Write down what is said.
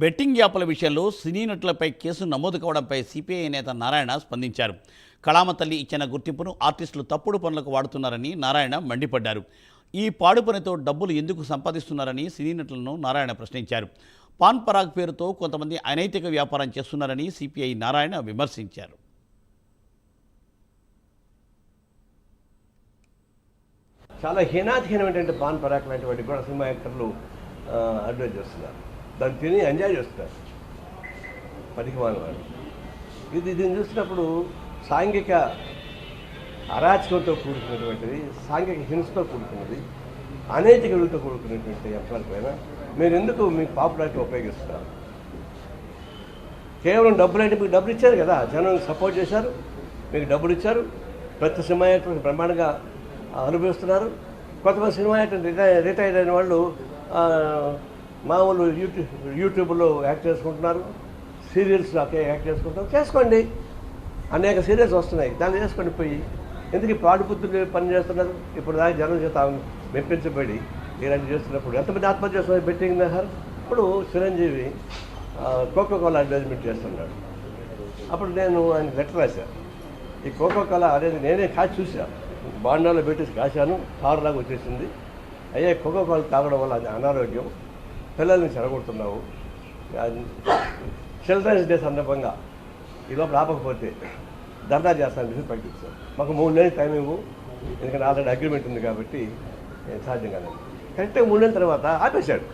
Betting యాప్ల విషయంలో సినీ నటులపై case నమోదు కావడంపై సిపిఐ నేత నారాయణ స్పందించారు. కళామ తల్లి ఇచ్చిన గుర్తింపును ఆర్టిస్టులు తప్పుడు పనులకు వాడుతున్నారని నారాయణ మండిపడ్డారు. ఈ పాడు పనితో డబ్బులు ఎందుకు సంపాదిస్తున్నారని సినీ నటులను నారాయణ ప్రశ్నించారు. పాన్ పరాగ్ పేరుతో కొంతమంది అనైతిక వ్యాపారం చేస్తున్నారని సిపిఐ నారాయణ విమర్శించారు. చాలా హీనాతిహీనమైనటువంటి పాన్ పరాక్ లాంటి వాటికి కూడా సినిమా యాక్టర్లు అడ్వైజ్ చేస్తున్నారు. దాన్ని తిని ఎంజాయ్ చేస్తారు. పనికిమాని వాడు ఇది దీన్ని చూసినప్పుడు సాంఘిక అరాచకంతో కూడుకున్నటువంటిది సాంఘిక హింసతో కూడుకున్నది అనేక విలువతో కూడుకున్నటువంటి అంశాలపైన మీరు ఎందుకు మీ పాపులారిటీ ఉపయోగిస్తున్నారు కేవలం డబ్బులు అంటే మీకు డబ్బులు ఇచ్చారు కదా జనం సపోర్ట్ చేశారు మీకు డబ్బులు ఇచ్చారు ప్రతి సినిమా యాక్టర్ బ్రహ్మాండంగా అనుభవిస్తున్నారు కొంతమంది సినిమా యాక్టర్ రిటైర్ రిటైర్ అయిన వాళ్ళు ఆ, మామూలు యూట్యూబ్ యూట్యూబ్లో యాక్ట్ చేసుకుంటున్నారు. సీరియల్స్ యాక్ట్ చేసుకుంటారు చేసుకోండి. అనేక సీరియల్స్ వస్తున్నాయి. దాన్ని చేసుకొని పోయి ఎందుకు పాడుపుత్రులు పని చేస్తున్నారు? ఇప్పుడు దాకా జనం చేత మెప్పించబడి ఇలాంటి చేస్తున్నప్పుడు ఎంతమంది ఆత్మహత్య చేస్తున్నారు బెట్టింగ్ నహర్ ఇప్పుడు చిరంజీవి కోకో కోలా అడ్వర్టైజ్మెంట్ చేస్తున్నాడు. అప్పుడు నేను ఆయన లెటర్ రాశాను ఈ కోకో కోలా అనేది నేనే కాచి చూశాను బాండాలో పెట్టి కాశాను. కారులాగా వచ్చేసింది. అయ్యే కోకో కోలా తాగడం వల్ల అది అనారోగ్యం. పిల్లల్ని చెడగొడుతున్నావు. చిల్డ్రన్స్ డే సందర్భంగా ఈ లోపల ఆపకపోతే ధర్నా చేస్తాను చెప్పి ప్రకటించాను మాకు మూడు నెలలు టైం ఇవ్వు ఎందుకంటే ఆల్రెడీ అగ్రిమెంట్ ఉంది కాబట్టి నేను సాధ్యం కాదండి కరెక్ట్గా మూడు నెలల తర్వాత ఆపేశాడు.